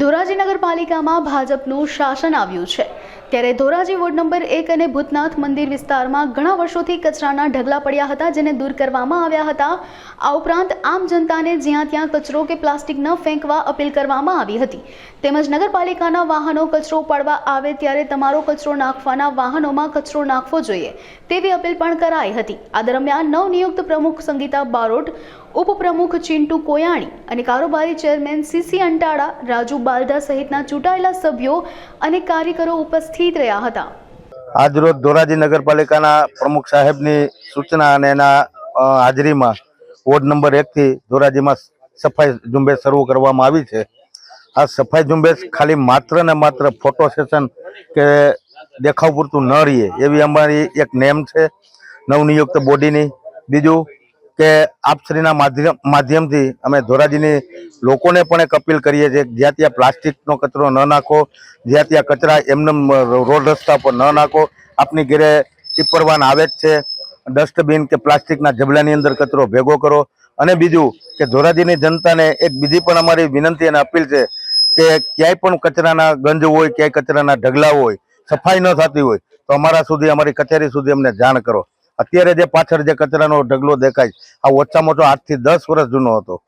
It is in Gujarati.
ધોરાજી નગરપાલિકામાં ભાજપનું શાસન આવ્યું છે. ત્યારે ધોરાજી વોર્ડ નંબર એક અને ભૂતનાથ મંદિર વિસ્તારમાં ઘણા વર્ષોથી કચરાના ઢગલા પડ્યા હતા, જેને દૂર કરવામાં આવ્યા હતા. આ ઉપરાંત આમ જનતાને જ્યાં ત્યાં કચરો કે પ્લાસ્ટિક ન ફેંકવા અપીલ કરવામાં આવી હતી. તેમજ નગરપાલિકાના વાહનો કચરો પાડવા આવે ત્યારે તમારો કચરો નાખવાના વાહનોમાં કચરો નાખવો જોઈએ, તેવી અપીલ પણ કરાઈ હતી. આ દરમિયાન નવનિયુક્ત પ્રમુખ સંગીતા બારોટ ઉપપ્રમુખ ચિંટુ કોયાણી અને કારોબારી ચેરમેન સીસી અંટાળા રાજુ બાલદા સહિતના ચૂંટાયેલા સભ્યો અને કાર્યકરો ઉપસ્થિત રહ્યા હતા. આજરોજ ધોરાજી નગરપાલિકાના પ્રમુખ સાહેબની સૂચના અને એના હાજરીમાં વોર્ડ નંબર એકથી ધોરાજીમાં સફાઈ ઝુંબેશ શરૂ કરવામાં આવી છે. આ સફાઈ ઝુંબેશ ખાલી માત્ર ને માત્ર ફોટો સેશન કે દેખાવ પૂરતું ન રહીએ એવી અમારી એક નેમ છે, નવનિયુક્ત બોડીની. બીજું કે આપશ્રીના માધ્યમ માધ્યમથી અમે ધોરાજીની લોકોને પણ એક અપીલ કરીએ છીએ, જ્યાં ત્યાં પ્લાસ્ટિકનો કચરો ન નાખો, જ્યાં ત્યાં કચરા એમને રોડ રસ્તા પર ન નાખો, આપની ઘરે ટીપરવાન આવે જ છે, ડસ્ટબિન કે પ્લાસ્ટિકના જબલાની અંદર કચરો ભેગો કરો. અને બીજું કે ધોરાજીની જનતાને એક બીજી પણ અમારી વિનંતી અને અપીલ છે કે ક્યાંય પણ કચરાના ગંજ હોય, ક્યાંય કચરાના ઢગલા હોય, સફાઈ ન થતી હોય, તો અમારા સુધી, અમારી કચેરી સુધી અમને જાણ કરો. અત્યારે જે પાછળ જે કચરાનો ઢગલો દેખાય આ ઓછામાં ઓછો આઠથી દસ વર્ષ જૂનો હતો.